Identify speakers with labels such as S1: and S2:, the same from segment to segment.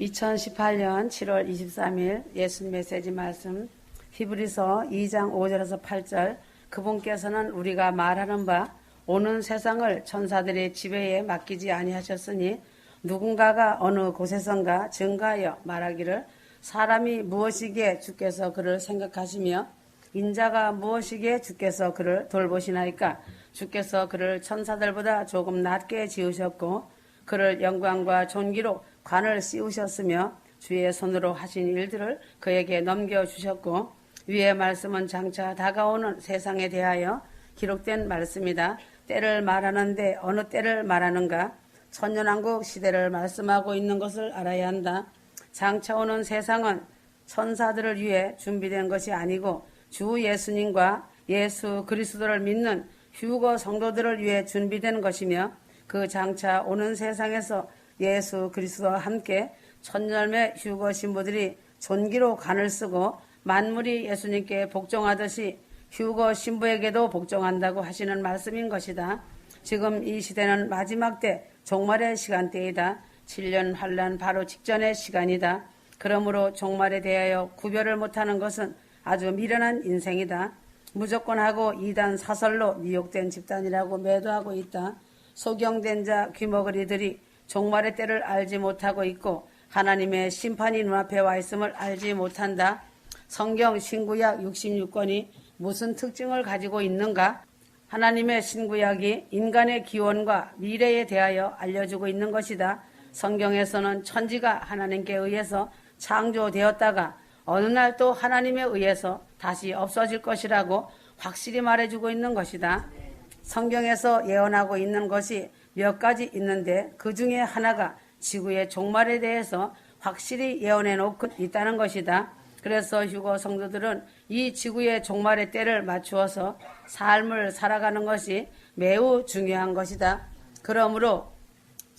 S1: 2018년 7월 23일 예수 메시지 말씀 히브리서 2장 5절에서 8절. 그분께서는 우리가 말하는 바 오는 세상을 천사들의 지배에 맡기지 아니하셨으니 누군가가 어느 곳에선가 증가하여 말하기를 사람이 무엇이기에 주께서 그를 생각하시며 인자가 무엇이기에 주께서 그를 돌보시나이까? 주께서 그를 천사들보다 조금 낮게 지으셨고 그를 영광과 존귀로 관을 씌우셨으며 주의 손으로 하신 일들을 그에게 넘겨주셨고 위의 말씀은 장차 다가오는 세상에 대하여 기록된 말씀이다. 때를 말하는데 어느 때를 말하는가? 천년왕국 시대를 말씀하고 있는 것을 알아야 한다. 장차 오는 세상은 천사들을 위해 준비된 것이 아니고 주 예수님과 예수 그리스도를 믿는 휴거 성도들을 위해 준비된 것이며 그 장차 오는 세상에서 예수 그리스도와 함께 천열매 휴거 신부들이 존귀로 간을 쓰고 만물이 예수님께 복종하듯이 휴거 신부에게도 복종한다고 하시는 말씀인 것이다. 지금 이 시대는 마지막 때 종말의 시간대이다. 7년 환란 바로 직전의 시간이다. 그러므로 종말에 대하여 구별을 못하는 것은 아주 미련한 인생이다. 무조건 하고 이단 사설로 미혹된 집단이라고 매도하고 있다. 소경된 자 귀머거리들이 종말의 때를 알지 못하고 있고 하나님의 심판이 눈앞에 와 있음을 알지 못한다. 성경 신구약 66권이 무슨 특징을 가지고 있는가? 하나님의 신구약이 인간의 기원과 미래에 대하여 알려주고 있는 것이다. 성경에서는 천지가 하나님께 의해서 창조되었다가 어느 날 또 하나님에 의해서 다시 없어질 것이라고 확실히 말해주고 있는 것이다. 성경에서 예언하고 있는 것이 몇 가지 있는데 그 중에 하나가 지구의 종말에 대해서 확실히 예언해 놓고 있다는 것이다. 그래서 휴거 성도들은 이 지구의 종말의 때를 맞추어서 삶을 살아가는 것이 매우 중요한 것이다. 그러므로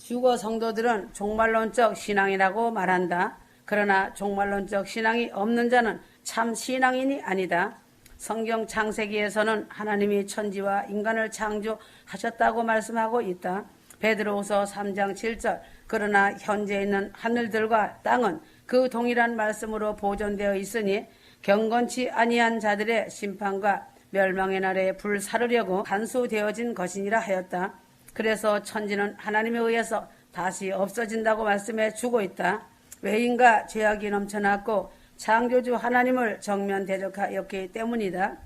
S1: 휴거 성도들은 종말론적 신앙이라고 말한다. 그러나 종말론적 신앙이 없는 자는 참 신앙인이 아니다. 성경 창세기에서는 하나님이 천지와 인간을 창조하셨다고 말씀하고 있다. 베드로후서 3장 7절 그러나 현재 있는 하늘들과 땅은 그 동일한 말씀으로 보존되어 있으니 경건치 아니한 자들의 심판과 멸망의 날에 불사르려고 간수되어진 것이니라 하였다. 그래서 천지는 하나님에 의해서 다시 없어진다고 말씀해 주고 있다. 왜인가 죄악이 넘쳐났고 창조주 하나님을 정면 대적하였기 때문이다.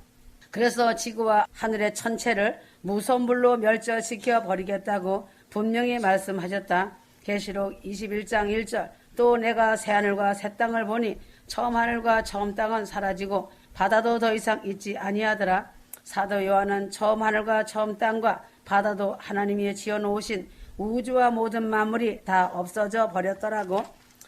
S1: 그래서 지구와 하늘의 천체를 무선불로 멸절시켜 버리겠다고 분명히 말씀하셨다. 계시록 21장 1절 또 내가 새 하늘과 새 땅을 보니 처음 하늘과 처음 땅은 사라지고 바다도 더 이상 있지 아니하더라. 사도 요한은 처음 하늘과 처음 땅과 바다도 하나님이 지어 놓으신 우주와 모든 만물이 다 없어져 버렸더라고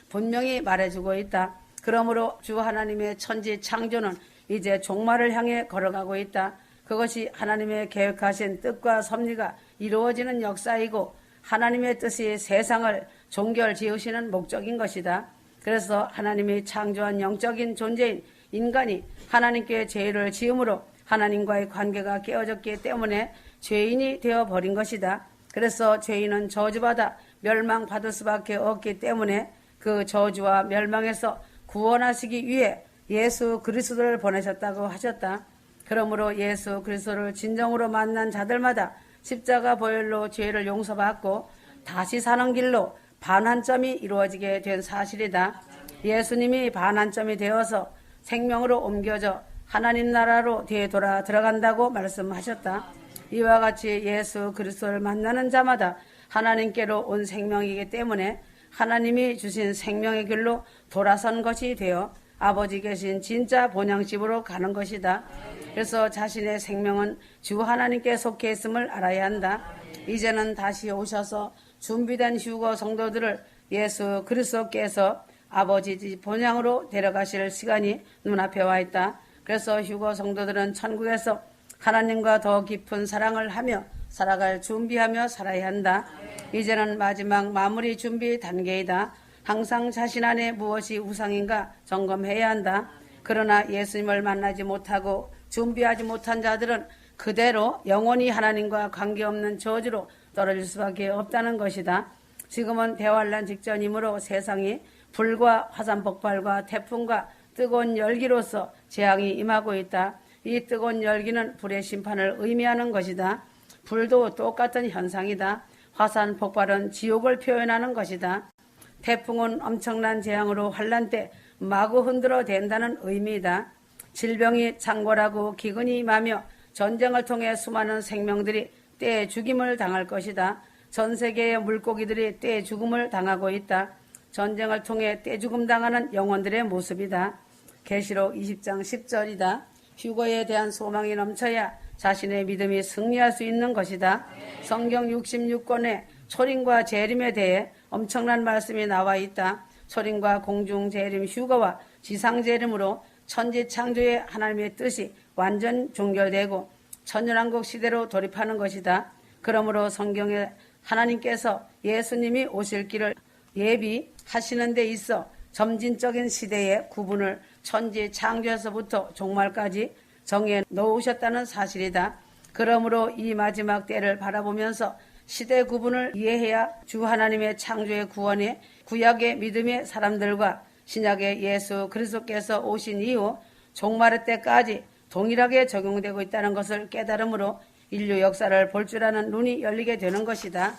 S1: 분명히 말해주고 있다. 그러므로 주 하나님의 천지 창조는 이제 종말을 향해 걸어가고 있다. 그것이 하나님의 계획하신 뜻과 섭리가 이루어지는 역사이고 하나님의 뜻이 세상을 종결 지으시는 목적인 것이다. 그래서 하나님이 창조한 영적인 존재인 인간이 하나님께 죄를 지음으로 하나님과의 관계가 깨어졌기 때문에 죄인이 되어 버린 것이다. 그래서 죄인은 저주받아 멸망받을 수밖에 없기 때문에 그 저주와 멸망에서 구원하시기 위해 예수 그리스도를 보내셨다고 하셨다. 그러므로 예수 그리스도를 진정으로 만난 자들마다 십자가 보혈로 죄를 용서받고 다시 사는 길로 반환점이 이루어지게 된 사실이다. 예수님이 반환점이 되어서 생명으로 옮겨져 하나님 나라로 되돌아 들어간다고 말씀하셨다. 이와 같이 예수 그리스도를 만나는 자마다 하나님께로 온 생명이기 때문에 하나님이 주신 생명의 길로 돌아선 것이 되어 아버지 계신 진짜 본향집으로 가는 것이다. 그래서 자신의 생명은 주 하나님께 속해 있음을 알아야 한다. 이제는 다시 오셔서 준비된 휴거 성도들을 예수 그리스도께서 아버지 집 본향으로 데려가실 시간이 눈앞에 와 있다. 그래서 휴거 성도들은 천국에서 하나님과 더 깊은 사랑을 하며 살아갈 준비하며 살아야 한다. 이제는 마지막 마무리 준비 단계이다. 항상 자신 안에 무엇이 우상인가 점검해야 한다. 그러나 예수님을 만나지 못하고 준비하지 못한 자들은 그대로 영원히 하나님과 관계없는 저주로 떨어질 수밖에 없다는 것이다. 지금은 대환란 직전이므로 세상이 불과 화산 폭발과 태풍과 뜨거운 열기로서 재앙이 임하고 있다. 이 뜨거운 열기는 불의 심판을 의미하는 것이다. 불도 똑같은 현상이다. 화산 폭발은 지옥을 표현하는 것이다. 태풍은 엄청난 재앙으로 환란 때 마구 흔들어 댄다는 의미이다. 질병이 창궐하고 기근이 임하며 전쟁을 통해 수많은 생명들이 때에 죽임을 당할 것이다. 전 세계의 물고기들이 때에 죽음을 당하고 있다. 전쟁을 통해 때 죽음 당하는 영혼들의 모습이다. 계시록 20장 10절이다. 휴거에 대한 소망이 넘쳐야 자신의 믿음이 승리할 수 있는 것이다. 성경 66권에 초림과 재림에 대해 엄청난 말씀이 나와 있다. 초림과 공중 재림 휴거와 지상 재림으로 천지 창조의 하나님의 뜻이 완전 종결되고 천연왕국 시대로 돌입하는 것이다. 그러므로 성경에 하나님께서 예수님이 오실 길을 예비하시는 데 있어 점진적인 시대의 구분을 천지 창조에서부터 종말까지 정해 놓으셨다는 사실이다. 그러므로 이 마지막 때를 바라보면서 시대 구분을 이해해야 주 하나님의 창조의 구원에 구약의 믿음의 사람들과 신약의 예수 그리스도께서 오신 이후 종말의 때까지 동일하게 적용되고 있다는 것을 깨달음으로 인류 역사를 볼 줄 아는 눈이 열리게 되는 것이다.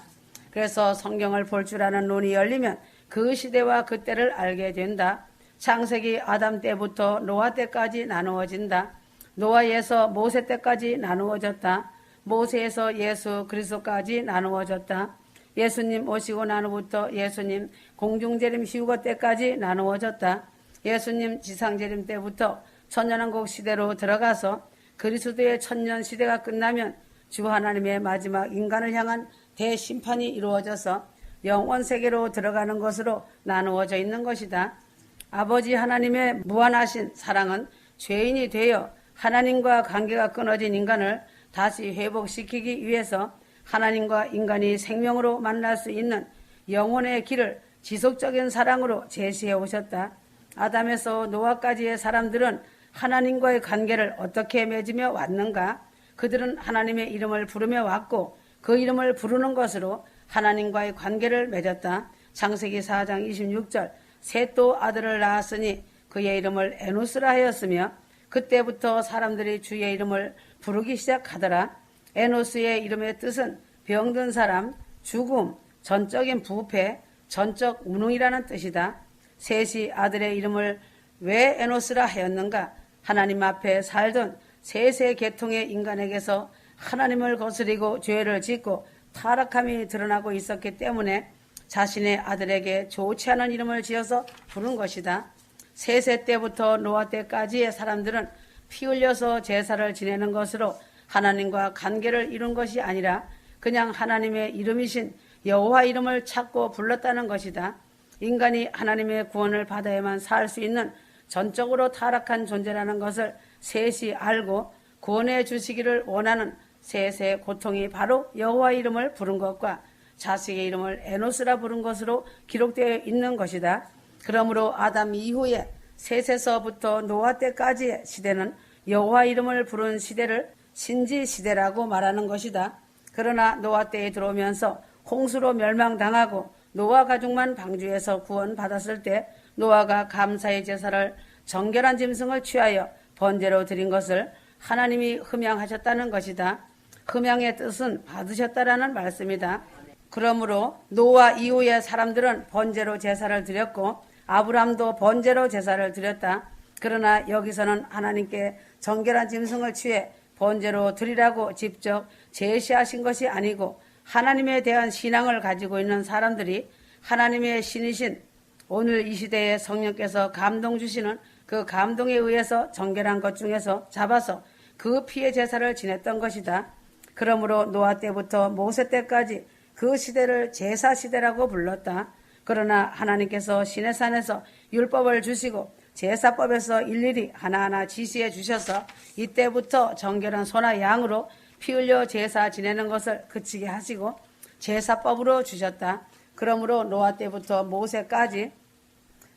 S1: 그래서 성경을 볼 줄 아는 눈이 열리면 그 시대와 그때를 알게 된다. 창세기 아담 때부터 노아 때까지 나누어진다. 노아에서 모세 때까지 나누어졌다. 모세에서 예수 그리스도까지 나누어졌다. 예수님 오시고 나누부터 예수님 공중재림 휴거 때까지 나누어졌다. 예수님 지상재림 때부터 천년왕국 시대로 들어가서 그리스도의 천년 시대가 끝나면 주 하나님의 마지막 인간을 향한 대심판이 이루어져서 영원 세계로 들어가는 것으로 나누어져 있는 것이다. 아버지 하나님의 무한하신 사랑은 죄인이 되어 하나님과 관계가 끊어진 인간을 다시 회복시키기 위해서 하나님과 인간이 생명으로 만날 수 있는 영혼의 길을 지속적인 사랑으로 제시해 오셨다. 아담에서 노아까지의 사람들은 하나님과의 관계를 어떻게 맺으며 왔는가? 그들은 하나님의 이름을 부르며 왔고 그 이름을 부르는 것으로 하나님과의 관계를 맺었다. 창세기 4장 26절 셋도 아들을 낳았으니 그의 이름을 에노스라 하였으며 그때부터 사람들이 주의 이름을 부르기 시작하더라. 에노스의 이름의 뜻은 병든 사람, 죽음, 전적인 부패, 전적 무능이라는 뜻이다. 셋이 아들의 이름을 왜 에노스라 하였는가? 하나님 앞에 살던 셋의 계통의 인간에게서 하나님을 거스리고 죄를 짓고 타락함이 드러나고 있었기 때문에 자신의 아들에게 좋지 않은 이름을 지어서 부른 것이다. 세세 때부터 노아 때까지의 사람들은 피 흘려서 제사를 지내는 것으로 하나님과 관계를 이룬 것이 아니라 그냥 하나님의 이름이신 여호와 이름을 찾고 불렀다는 것이다. 인간이 하나님의 구원을 받아야만 살 수 있는 전적으로 타락한 존재라는 것을 셋이 알고 구원해 주시기를 원하는 셋의 고통이 바로 여호와 이름을 부른 것과 자식의 이름을 에노스라 부른 것으로 기록되어 있는 것이다. 그러므로 아담 이후에 셋에서부터 노아 때까지의 시대는 여호와 이름을 부른 시대를 신지 시대라고 말하는 것이다. 그러나 노아 때에 들어오면서 홍수로 멸망당하고 노아 가족만 방주에서 구원받았을 때 노아가 감사의 제사를 정결한 짐승을 취하여 번제로 드린 것을 하나님이 흠양하셨다는 것이다. 흠양의 뜻은 받으셨다라는 말씀이다. 그러므로 노아 이후의 사람들은 번제로 제사를 드렸고 아브람도 번제로 제사를 드렸다. 그러나 여기서는 하나님께 정결한 짐승을 취해 번제로 드리라고 직접 제시하신 것이 아니고 하나님에 대한 신앙을 가지고 있는 사람들이 하나님의 신이신 오늘 이 시대에 성령께서 감동 주시는 그 감동에 의해서 정결한 것 중에서 잡아서 그 피의 제사를 지냈던 것이다. 그러므로 노아 때부터 모세 때까지 그 시대를 제사 시대라고 불렀다. 그러나 하나님께서 시내산에서 율법을 주시고 제사법에서 일일이 하나하나 지시해 주셔서 이때부터 정결한 소나 양으로 피 흘려 제사 지내는 것을 그치게 하시고 제사법으로 주셨다. 그러므로 노아 때부터 모세까지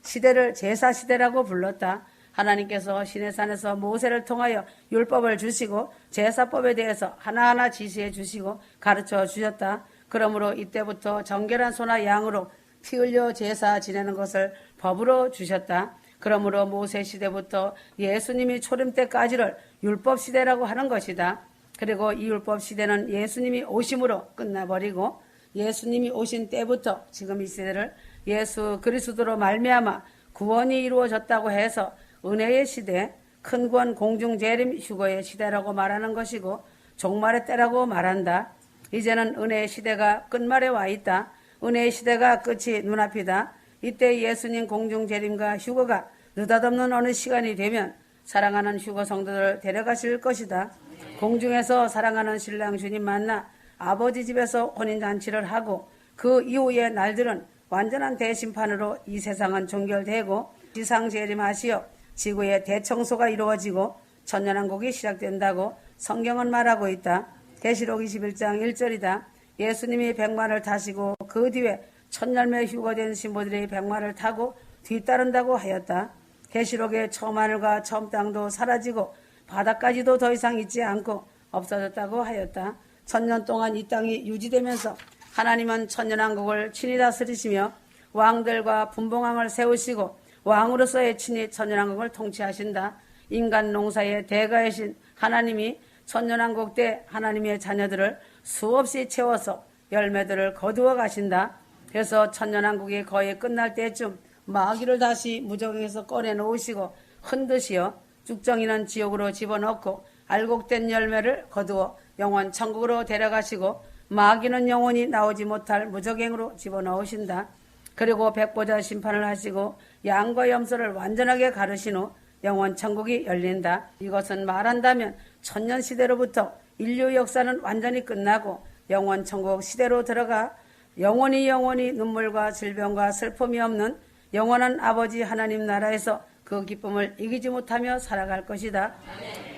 S1: 시대를 제사 시대라고 불렀다. 하나님께서 시내산에서 모세를 통하여 율법을 주시고 제사법에 대해서 하나하나 지시해 주시고 가르쳐 주셨다. 그러므로 이때부터 정결한 소나 양으로 피 흘려 제사 지내는 것을 법으로 주셨다. 그러므로 모세 시대부터 예수님이 초림 때까지를 율법 시대라고 하는 것이다. 그리고 이 율법 시대는 예수님이 오심으로 끝나버리고 예수님이 오신 때부터 지금 이 시대를 예수 그리스도로 말미암아 구원이 이루어졌다고 해서 은혜의 시대, 큰 구원 공중 재림 휴거의 시대라고 말하는 것이고 종말의 때라고 말한다. 이제는 은혜의 시대가 끝말에 와 있다. 은혜의 시대가 끝이 눈앞이다. 이때 예수님 공중 재림과 휴거가 느닷없는 어느 시간이 되면 사랑하는 휴거 성도들을 데려가실 것이다. 공중에서 사랑하는 신랑 주님 만나 아버지 집에서 혼인잔치를 하고 그 이후의 날들은 완전한 대심판으로 이 세상은 종결되고 지상 재림하시어 지구의 대청소가 이루어지고 천년왕국이 시작된다고 성경은 말하고 있다. 계시록 21장 1절이다. 예수님이 백마를 타시고 그 뒤에 천열매 휴거된 신부들이 백마를 타고 뒤따른다고 하였다. 계시록의 처음 하늘과 처음 땅도 사라지고 바다까지도 더 이상 있지 않고 없어졌다고 하였다. 천년 동안 이 땅이 유지되면서 하나님은 천년왕국을 친히 다스리시며 왕들과 분봉왕을 세우시고 왕으로서의 친히 천년왕국을 통치하신다. 인간 농사의 대가이신 하나님이 천년왕국 때 하나님의 자녀들을 수없이 채워서 열매들을 거두어 가신다. 그래서 천년왕국이 거의 끝날 때쯤 마귀를 다시 무적에서 꺼내놓으시고 흔드시어 쭉정이는 지옥으로 집어넣고 알곡된 열매를 거두어 영원 천국으로 데려가시고 마귀는 영원히 나오지 못할 무적행으로 집어넣으신다. 그리고 백보자 심판을 하시고 양과 염소를 완전하게 가르신 후 영원 천국이 열린다. 이것은 말한다면 천년 시대로부터 인류 역사는 완전히 끝나고 영원 천국 시대로 들어가 영원히 영원히 눈물과 질병과 슬픔이 없는 영원한 아버지 하나님 나라에서 그 기쁨을 이기지 못하며 살아갈 것이다.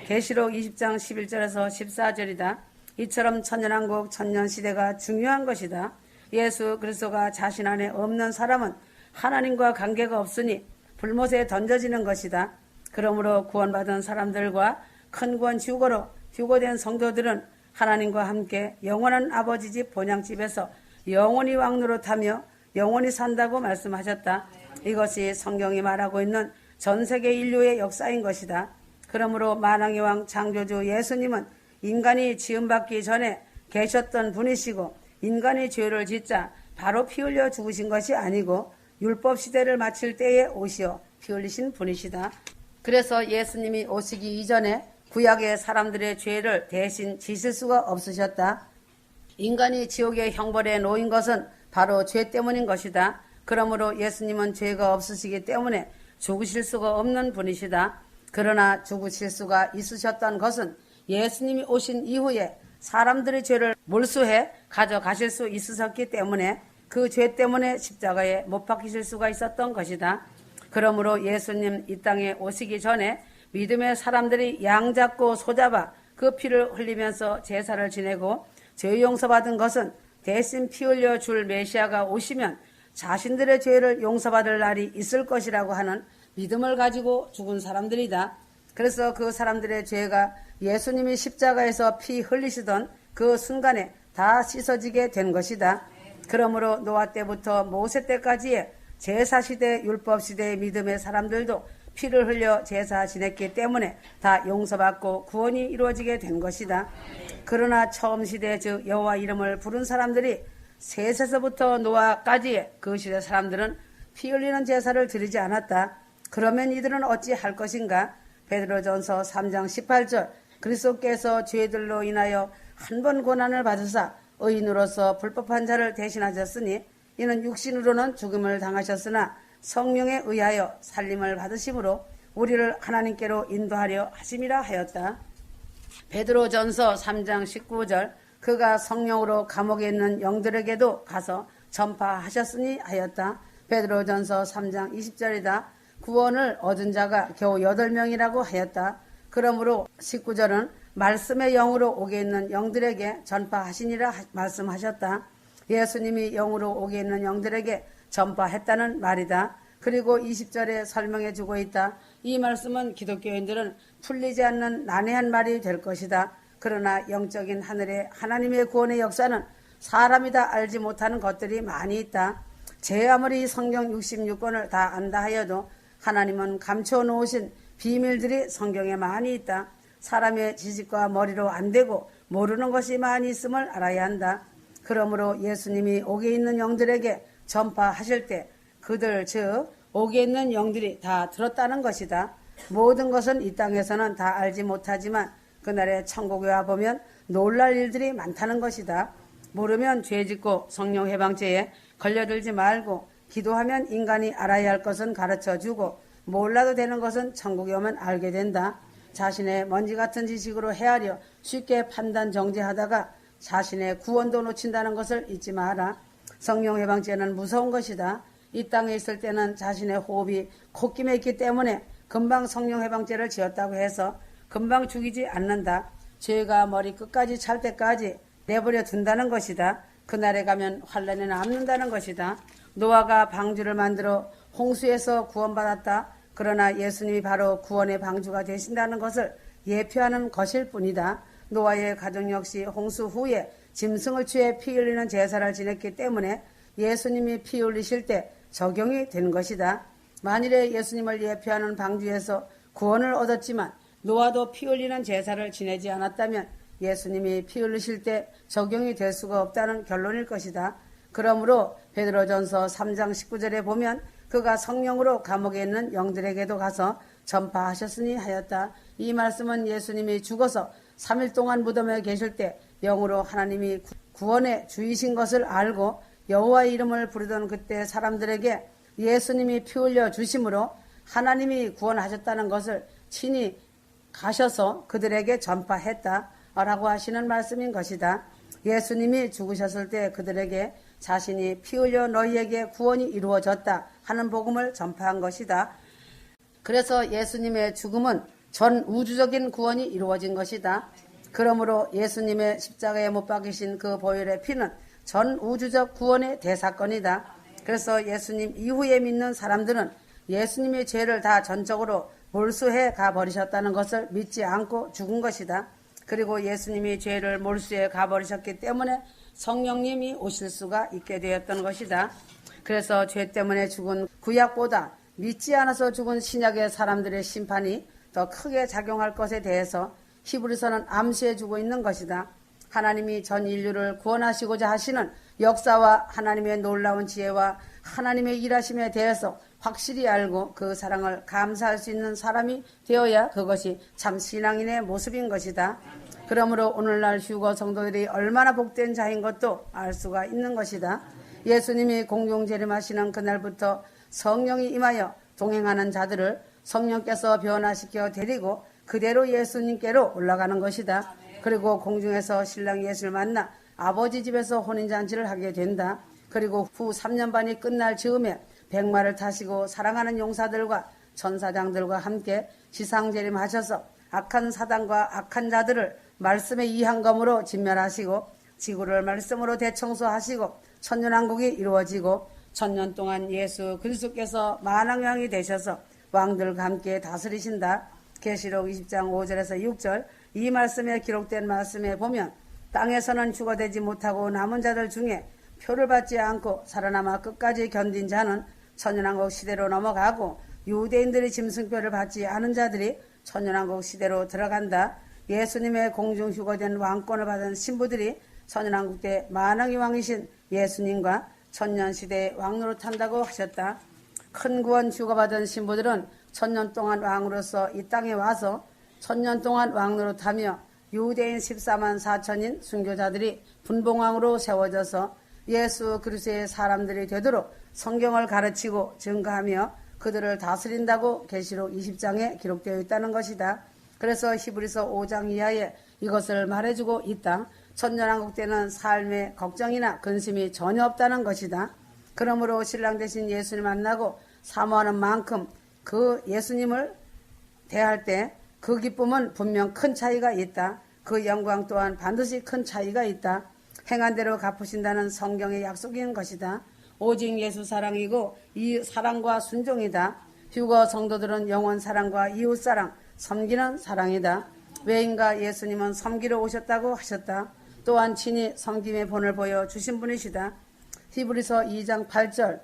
S1: 계시록 20장 11절에서 14절이다. 이처럼 천년왕국 천년시대가 중요한 것이다. 예수 그리스도가 자신 안에 없는 사람은 하나님과 관계가 없으니 불못에 던져지는 것이다. 그러므로 구원받은 사람들과 큰 구원 휴거로 휴거된 성도들은 하나님과 함께 영원한 아버지 집 본향집에서 영원히 왕노릇하며 영원히 산다고 말씀하셨다. 이것이 성경이 말하고 있는 전 세계 인류의 역사인 것이다. 그러므로 만왕의 왕 창조주 예수님은 인간이 지음받기 전에 계셨던 분이시고 인간이 죄를 짓자 바로 피 흘려 죽으신 것이 아니고 율법 시대를 마칠 때에 오시어 피 흘리신 분이시다. 그래서 예수님이 오시기 이전에 구약의 사람들의 죄를 대신 지실 수가 없으셨다. 인간이 지옥의 형벌에 놓인 것은 바로 죄 때문인 것이다. 그러므로 예수님은 죄가 없으시기 때문에 죽으실 수가 없는 분이시다. 그러나 죽으실 수가 있으셨던 것은 예수님이 오신 이후에 사람들의 죄를 몰수해 가져가실 수 있으셨기 때문에 그 죄 때문에 십자가에 못 박히실 수가 있었던 것이다. 그러므로 예수님 이 땅에 오시기 전에 믿음의 사람들이 양 잡고 소 잡아 그 피를 흘리면서 제사를 지내고 죄 용서받은 것은 대신 피 흘려 줄 메시아가 오시면 자신들의 죄를 용서받을 날이 있을 것이라고 하는 믿음을 가지고 죽은 사람들이다. 그래서 그 사람들의 죄가 예수님이 십자가에서 피 흘리시던 그 순간에 다 씻어지게 된 것이다. 그러므로 노아 때부터 모세 때까지의 제사 시대, 율법 시대의 믿음의 사람들도 피를 흘려 제사 지냈기 때문에 다 용서받고 구원이 이루어지게 된 것이다. 그러나 처음 시대 즉 여호와 이름을 부른 사람들이 셋에서부터 노아까지의 그 시대 사람들은 피 흘리는 제사를 드리지 않았다. 그러면 이들은 어찌 할 것인가? 베드로전서 3장 18절 그리스도께서 죄들로 인하여 한 번 고난을 받으사 의인으로서 불법한 자를 대신하셨으니 이는 육신으로는 죽음을 당하셨으나 성령에 의하여 살림을 받으심으로 우리를 하나님께로 인도하려 하심이라 하였다. 베드로전서 3장 19절 그가 성령으로 감옥에 있는 영들에게도 가서 전파하셨으니 하였다. 베드로전서 3장 20절이다. 구원을 얻은 자가 겨우 8명이라고 하였다. 그러므로 19절은 말씀의 영으로 오게 있는 영들에게 전파하시니라 말씀하셨다. 예수님이 영으로 오게 있는 영들에게 전파했다는 말이다. 그리고 20절에 설명해 주고 있다. 이 말씀은 기독교인들은 풀리지 않는 난해한 말이 될 것이다. 그러나 영적인 하늘의 하나님의 구원의 역사는 사람이 다 알지 못하는 것들이 많이 있다. 제 아무리 성경 66권을 다 안다 하여도 하나님은 감춰 놓으신 비밀들이 성경에 많이 있다. 사람의 지식과 머리로 안 되고 모르는 것이 많이 있음을 알아야 한다. 그러므로 예수님이 옥에 있는 영들에게 전파하실 때 그들 즉 옥에 있는 영들이 다 들었다는 것이다. 모든 것은 이 땅에서는 다 알지 못하지만 그날에 천국에 와 보면 놀랄 일들이 많다는 것이다. 모르면 죄 짓고 성령 해방죄에 걸려들지 말고 기도하면 인간이 알아야 할 것은 가르쳐 주고 몰라도 되는 것은 천국에 오면 알게 된다. 자신의 먼지 같은 지식으로 헤아려 쉽게 판단 정죄하다가 자신의 구원도 놓친다는 것을 잊지 마라. 성령 해방죄는 무서운 것이다. 이 땅에 있을 때는 자신의 호흡이 콧김에 있기 때문에 금방 성령 해방죄를 지었다고 해서 금방 죽이지 않는다. 죄가 머리 끝까지 찰 때까지 내버려 둔다는 것이다. 그날에 가면 환란에 남는다는 것이다. 노아가 방주를 만들어 홍수에서 구원받았다. 그러나 예수님이 바로 구원의 방주가 되신다는 것을 예표하는 것일 뿐이다. 노아의 가정 역시 홍수 후에 짐승을 취해 피 흘리는 제사를 지냈기 때문에 예수님이 피 흘리실 때 적용이 되는 것이다. 만일에 예수님을 예표하는 방주에서 구원을 얻었지만 노아도 피 흘리는 제사를 지내지 않았다면 예수님이 피 흘리실 때 적용이 될 수가 없다는 결론일 것이다. 그러므로 베드로전서 3장 19절에 보면 그가 성령으로 감옥에 있는 영들에게도 가서 전파하셨으니 하였다. 이 말씀은 예수님이 죽어서 3일 동안 무덤에 계실 때 영으로 하나님이 구원의 주이신 것을 알고 여호와의 이름을 부르던 그때 사람들에게 예수님이 피 흘려 주심으로 하나님이 구원하셨다는 것을 친히 가셔서 그들에게 전파했다. 라고 하시는 말씀인 것이다. 예수님이 죽으셨을 때 그들에게 자신이 피 흘려 너희에게 구원이 이루어졌다 하는 복음을 전파한 것이다. 그래서 예수님의 죽음은 전 우주적인 구원이 이루어진 것이다. 그러므로 예수님의 십자가에 못 박이신 그 보혈의 피는 전 우주적 구원의 대사건이다. 그래서 예수님 이후에 믿는 사람들은 예수님의 죄를 다 전적으로 몰수해 가버리셨다는 것을 믿지 않고 죽은 것이다. 그리고 예수님이 죄를 몰수해 가버리셨기 때문에 성령님이 오실 수가 있게 되었던 것이다. 그래서 죄 때문에 죽은 구약보다 믿지 않아서 죽은 신약의 사람들의 심판이 더 크게 작용할 것에 대해서 히브리서는 암시해 주고 있는 것이다. 하나님이 전 인류를 구원하시고자 하시는 역사와 하나님의 놀라운 지혜와 하나님의 일하심에 대해서 확실히 알고 그 사랑을 감사할 수 있는 사람이 되어야 그것이 참 신앙인의 모습인 것이다. 그러므로 오늘날 휴거 성도들이 얼마나 복된 자인 것도 알 수가 있는 것이다. 예수님이 공중 재림하시는 그날부터 성령이 임하여 동행하는 자들을 성령께서 변화시켜 데리고 그대로 예수님께로 올라가는 것이다. 그리고 공중에서 신랑 예수를 만나 아버지 집에서 혼인잔치를 하게 된다. 그리고 후 3년 반이 끝날 즈음에 백마를 타시고 사랑하는 용사들과 천사장들과 함께 지상재림하셔서 악한 사단과 악한 자들을 말씀의 이한검으로 진멸하시고 지구를 말씀으로 대청소하시고 천년왕국이 이루어지고 천년 동안 예수 그리스도께서 만왕왕이 되셔서 왕들과 함께 다스리신다. 계시록 20장 5절에서 6절 이 말씀에 기록된 말씀에 보면 땅에서는 죽어되지 못하고 남은 자들 중에 표를 받지 않고 살아남아 끝까지 견딘 자는 천연왕국 시대로 넘어가고 유대인들이 짐승표를 받지 않은 자들이 천연왕국 시대로 들어간다. 예수님의 공중 휴거된 왕권을 받은 신부들이 천연왕국 때 만왕의 왕이신 예수님과 천년시대의 왕으로 탄다고 하셨다. 큰 구원 휴거받은 신부들은 천년 동안 왕으로서 이 땅에 와서 천년 동안 왕으로 타며 유대인 14만 4천인 순교자들이 분봉왕으로 세워져서 예수 그리스의 사람들이 되도록 성경을 가르치고 증가하며 그들을 다스린다고 계시록 20장에 기록되어 있다는 것이다. 그래서 히브리서 5장 이하에 이것을 말해주고 있다. 천년왕국 때는 삶의 걱정이나 근심이 전혀 없다는 것이다. 그러므로 신랑 대신 예수를 만나고 사모하는 만큼 그 예수님을 대할 때 그 기쁨은 분명 큰 차이가 있다. 그 영광 또한 반드시 큰 차이가 있다. 행한 대로 갚으신다는 성경의 약속인 것이다. 오직 예수 사랑이고 이 사랑과 순종이다. 휴거 성도들은 영원 사랑과 이웃 사랑, 섬기는 사랑이다. 왜인가 예수님은 섬기러 오셨다고 하셨다. 또한 친히 섬김의 본을 보여 주신 분이시다. 히브리서 2장 8절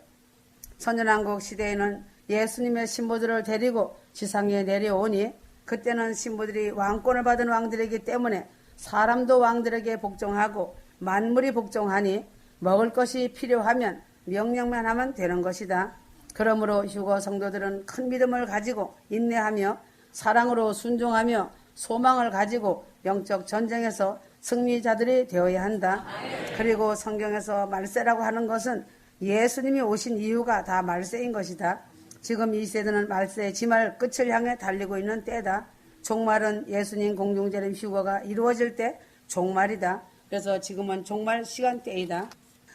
S1: 선연왕국 시대에는 예수님의 신부들을 데리고 지상에 내려오니 그때는 신부들이 왕권을 받은 왕들이기 때문에 사람도 왕들에게 복종하고 만물이 복종하니 먹을 것이 필요하면 명령만 하면 되는 것이다. 그러므로 휴거 성도들은 큰 믿음을 가지고 인내하며 사랑으로 순종하며 소망을 가지고 영적 전쟁에서 승리자들이 되어야 한다. 그리고 성경에서 말세라고 하는 것은 예수님이 오신 이유가 다 말세인 것이다. 지금 이 세대는 말세의 지말 끝을 향해 달리고 있는 때다. 종말은 예수님 공중재림 휴거가 이루어질 때 종말이다. 그래서 지금은 종말 시간대이다.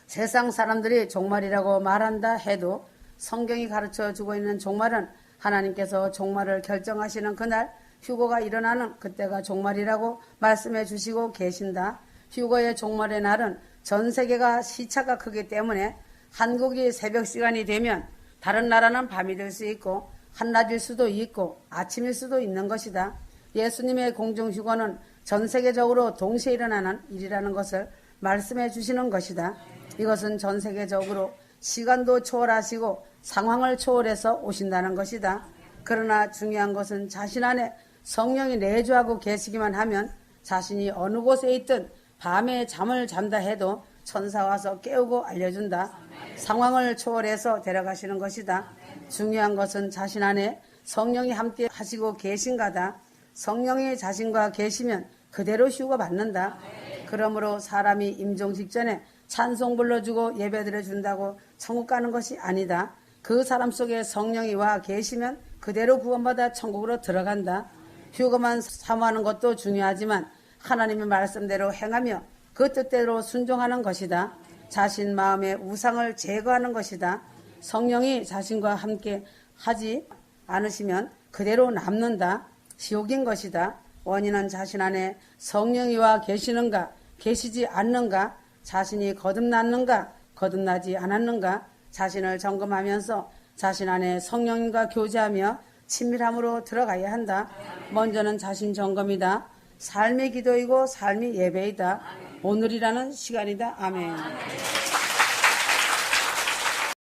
S1: 세상 사람들이 종말이라고 말한다 해도 성경이 가르쳐 주고 있는 종말은 하나님께서 종말을 결정하시는 그날 휴거가 일어나는 그때가 종말이라고 말씀해 주시고 계신다. 휴거의 종말의 날은 전 세계가 시차가 크기 때문에 한국이 새벽 시간이 되면 다른 나라는 밤이 될 수 있고 한낮일 수도 있고 아침일 수도 있는 것이다. 예수님의 공중 휴거는 전 세계적으로 동시에 일어나는 일이라는 것을 말씀해 주시는 것이다. 이것은 전 세계적으로 시간도 초월하시고 상황을 초월해서 오신다는 것이다. 그러나 중요한 것은 자신 안에 성령이 내주하고 계시기만 하면 자신이 어느 곳에 있든 밤에 잠을 잔다 해도 천사 와서 깨우고 알려준다. 상황을 초월해서 데려가시는 것이다. 중요한 것은 자신 안에 성령이 함께 하시고 계신가다. 성령이 자신과 계시면 그대로 휴가 받는다. 그러므로 사람이 임종 직전에 찬송 불러주고 예배 드려 준다고 천국 가는 것이 아니다. 그 사람 속에 성령이 와 계시면 그대로 구원받아 천국으로 들어간다. 휴거만 사모하는 것도 중요하지만 하나님의 말씀대로 행하며 그 뜻대로 순종하는 것이다. 자신 마음의 우상을 제거하는 것이다. 성령이 자신과 함께 하지 않으시면 그대로 남는다. 지옥인 것이다. 원인은 자신 안에 성령이 와 계시는가, 계시지 않는가, 자신이 거듭났는가, 거듭나지 않았는가, 자신을 점검하면서 자신 안에 성령과 교제하며 친밀함으로 들어가야 한다. 먼저는 자신 점검이다. 삶의 기도이고 삶이 예배이다. 오늘이라는 시간이다. 아멘.